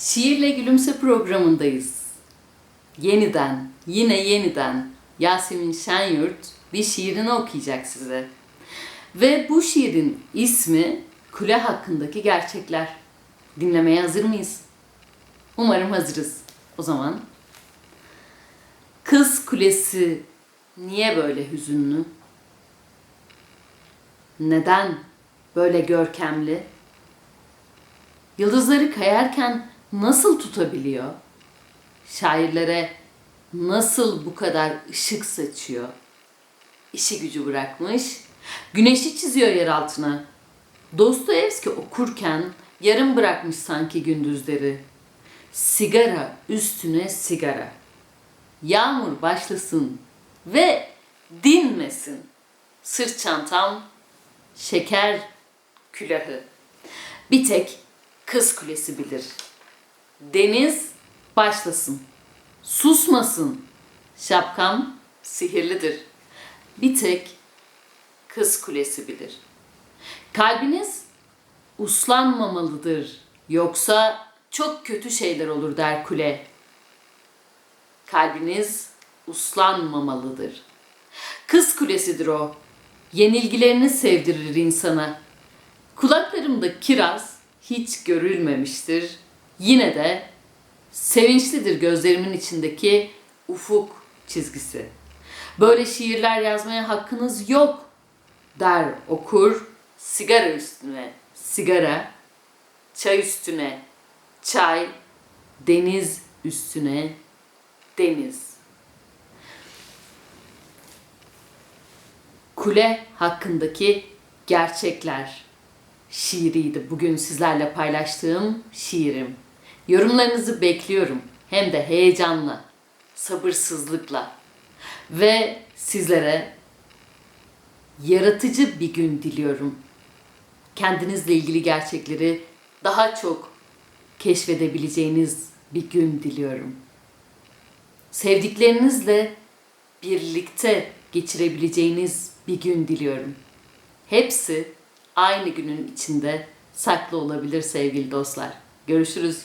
Şiirle Gülümse programındayız. Yeniden, yine yeniden Yasemin Şenyurt bir şiirini okuyacak size. Ve bu şiirin ismi Kule hakkındaki gerçekler. Dinlemeye hazır mıyız? Umarım hazırız. O zaman Kız Kulesi niye böyle hüzünlü? Neden böyle görkemli? Yıldızları kayarken nasıl tutabiliyor? Şairlere nasıl bu kadar ışık saçıyor? İşi gücü bırakmış, güneşi çiziyor yer altına. Dostoyevski okurken yarım bırakmış sanki gündüzleri. Sigara üstüne sigara. Yağmur başlasın ve dinmesin. Sırt çantam şeker külahı. Bir tek kız kulesi bilir. Deniz başlasın. Susmasın. Şapkam sihirlidir. Bir tek kız kulesi bilir. Kalbiniz uslanmamalıdır. Yoksa çok kötü şeyler olur der kule. Kalbiniz uslanmamalıdır. Kız kulesidir o. Yenilgilerini sevdirir insana. Kulaklarımda kiraz hiç görülmemiştir. Yine de sevinçlidir gözlerimin içindeki ufuk çizgisi. Böyle şiirler yazmaya hakkınız yok der okur sigara üstüne sigara, çay üstüne çay, deniz üstüne deniz. Kule hakkındaki gerçekler şiiriydi bugün sizlerle paylaştığım şiirim. Yorumlarınızı bekliyorum. Hem de heyecanla, sabırsızlıkla. Ve sizlere yaratıcı bir gün diliyorum. Kendinizle ilgili gerçekleri daha çok keşfedebileceğiniz bir gün diliyorum. Sevdiklerinizle birlikte geçirebileceğiniz bir gün diliyorum. Hepsi aynı günün içinde saklı olabilir sevgili dostlar. Görüşürüz.